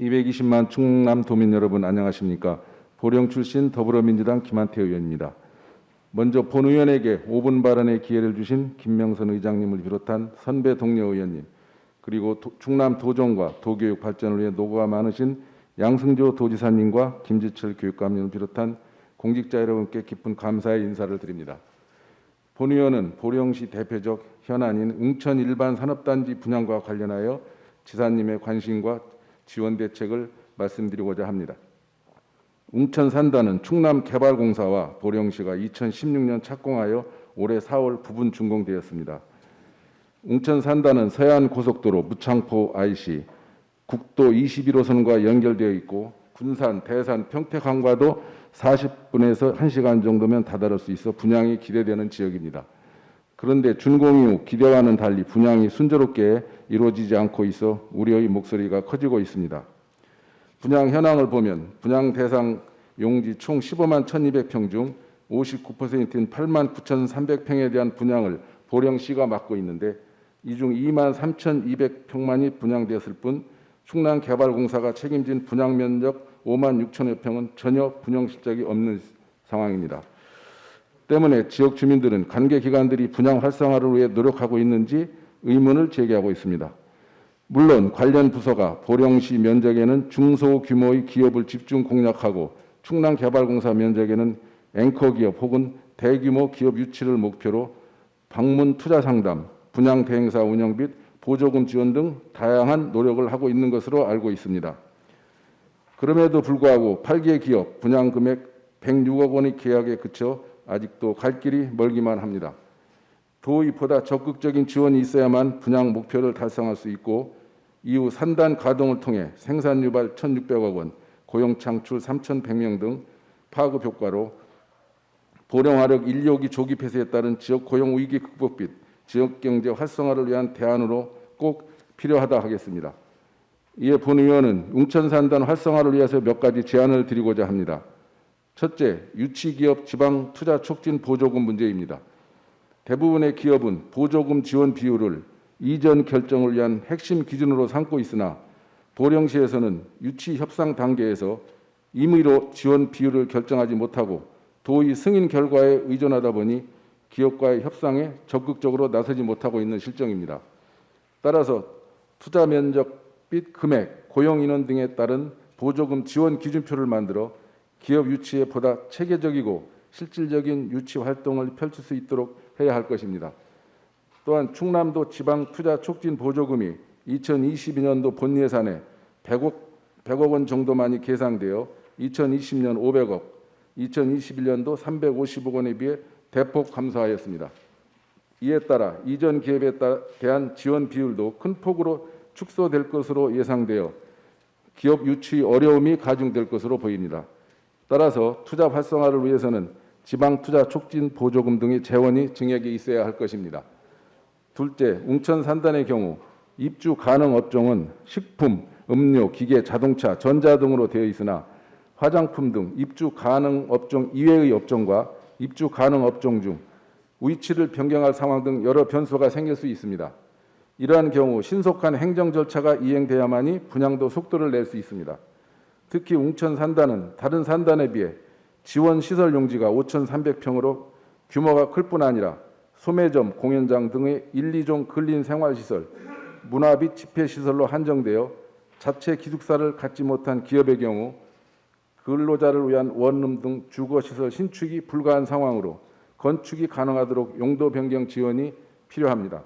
220만 충남 도민 여러분 안녕하십니까? 보령 출신 더불어민주당 김한태 의원입니다. 먼저 본 의원에게 5분 발언의 기회를 주신 김명선 의장님을 비롯한 선배 동료 의원님, 그리고 도- 충남 도정과 도교육 발전을 위해 노고가 많으신 양승조 도지사님과 김지철 교육감님을 비롯한 공직자 여러분께 깊은 감사의 인사를 드립니다. 본 의원은 보령시 대표적 현안인 웅천 일반 산업단지 분양과 관련하여 지사님의 관심과 지원 대책을 말씀드리고자 합니다. 웅천 산단은 충남개발공사와 보령시가 2016년 착공하여 올해 4월 부분 준공되었습니다. 웅천 산단은 서해안 고속도로 무창포 IC 국도 21호선과 연결되어 있고 군산, 대산, 평택항과도 40분에서 1시간 정도면 다다를 수 있어 분양이 기대되는 지역입니다. 그런데 준공 이후 기대와는 달리 분양이 순조롭게 이루어지지 않고 있어 우려의 목소리가 커지고 있습니다. 분양 현황을 보면 분양 대상 용지 총 15만 1,200평 중 59%인 8만 9,300평에 대한 분양을 보령시가 맡고 있는데 이 중 2만 3,200평만이 분양되었을 뿐 충남개발공사가 책임진 분양 면적 5만 6천여 평은 전혀 분양 실적이 없는 상황입니다. 때문에 지역 주민들은 관계 기관들이 분양 활성화를 위해 노력하고 있는지 의문을 제기하고 있습니다. 물론 관련 부서가 보령시 면적에는 중소규모의 기업을 집중 공략하고 충남개발공사 면적에는 앵커 기업 혹은 대규모 기업 유치를 목표로 방문 투자 상담, 분양 대행사 운영 및 보조금 지원 등 다양한 노력을 하고 있는 것으로 알고 있습니다. 그럼에도 불구하고 8개 기업 분양 금액 106억 원의 계약에 그쳐 아직도 갈 길이 멀기만 합니다. 도의보다 적극적인 지원이 있어야만 분양 목표를 달성할 수 있고 이후 산단 가동을 통해 생산 유발 1,600억 원, 고용 창출 3,100명 등 파급 효과로 보령화력 인력이 조기 폐쇄에 따른 지역 고용 위기 극복 및 지역 경제 활성화를 위한 대안으로 꼭 필요하다 하겠습니다. 이에 본 의원은 웅천산단 활성화를 위해서 몇 가지 제안을 드리고자 합니다. 첫째, 유치기업 지방 투자 촉진 보조금 문제입니다. 대부분의 기업은 보조금 지원 비율을 이전 결정을 위한 핵심 기준으로 삼고 있으나 보령시에서는 유치 협상 단계에서 임의로 지원 비율을 결정하지 못하고 도의 승인 결과에 의존하다 보니 기업과의 협상에 적극적으로 나서지 못하고 있는 실정입니다. 따라서 투자 면적 및 금액, 고용 인원 등에 따른 보조금 지원 기준표를 만들어 기업 유치에 보다 체계적이고 실질적인 유치 활동을 펼칠 수 있도록 해야 할 것입니다. 또한 충남도 지방 투자 촉진 보조금이 2022년도 본 예산에 100억, 100억 원 정도만이 계상되어 2020년 500억, 2021년도 350억 원에 비해 대폭 감소하였습니다. 이에 따라 이전 기업에 따- 대한 지원 비율도 큰 폭으로 축소될 것으로 예상되어 기업 유치 어려움이 가중될 것으로 보입니다. 따라서 투자 활성화를 위해서는 지방 투자 촉진 보조금 등의 재원이 증액이 있어야 할 것입니다. 둘째, 웅천 산단의 경우 입주 가능 업종은 식품, 음료, 기계, 자동차, 전자 등으로 되어 있으나 화장품 등 입주 가능 업종 이외의 업종과 입주 가능 업종 중 위치를 변경할 상황 등 여러 변수가 생길 수 있습니다. 이러한 경우 신속한 행정 절차가 이행돼야만이 분양도 속도를 낼 수 있습니다. 특히 웅천 산단은 다른 산단에 비해 지원 시설 용지가 5,300평으로 규모가 클 뿐 아니라 소매점, 공연장 등의 1, 2종 근린 생활시설, 문화 및 집회 시설로 한정되어 자체 기숙사를 갖지 못한 기업의 경우 근로자를 위한 원룸 등 주거 시설 신축이 불가한 상황으로 건축이 가능하도록 용도 변경 지원이 필요합니다.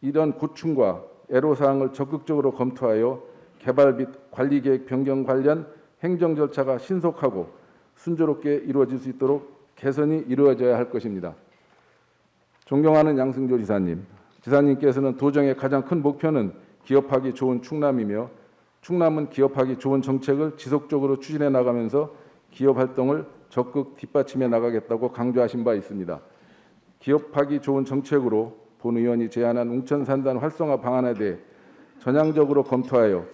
이런 고충과 애로 사항을 적극적으로 검토하여 개발 및 관리 계획 변경 관련 행정 절차가 신속하고 순조롭게 이루어질 수 있도록 개선이 이루어져야 할 것입니다. 존경하는 양승조 지사님, 지사님께서는 도정의 가장 큰 목표는 기업하기 좋은 충남이며 충남은 기업하기 좋은 정책을 지속적으로 추진해 나가면서 기업 활동을 적극 뒷받침해 나가겠다고 강조하신 바 있습니다. 기업하기 좋은 정책으로 본 의원이 제안한 웅천 산단 활성화 방안에 대해 전향적으로 검토하여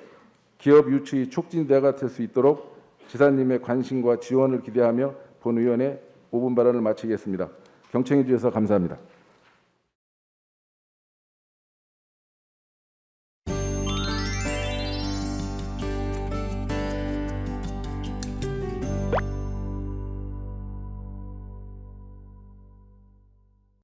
기업 유치 촉진대가 될 수 있도록 지사님의 관심과 지원을 기대하며 본 의원의 5분 발언을 마치겠습니다. 경청해 주셔서 감사합니다.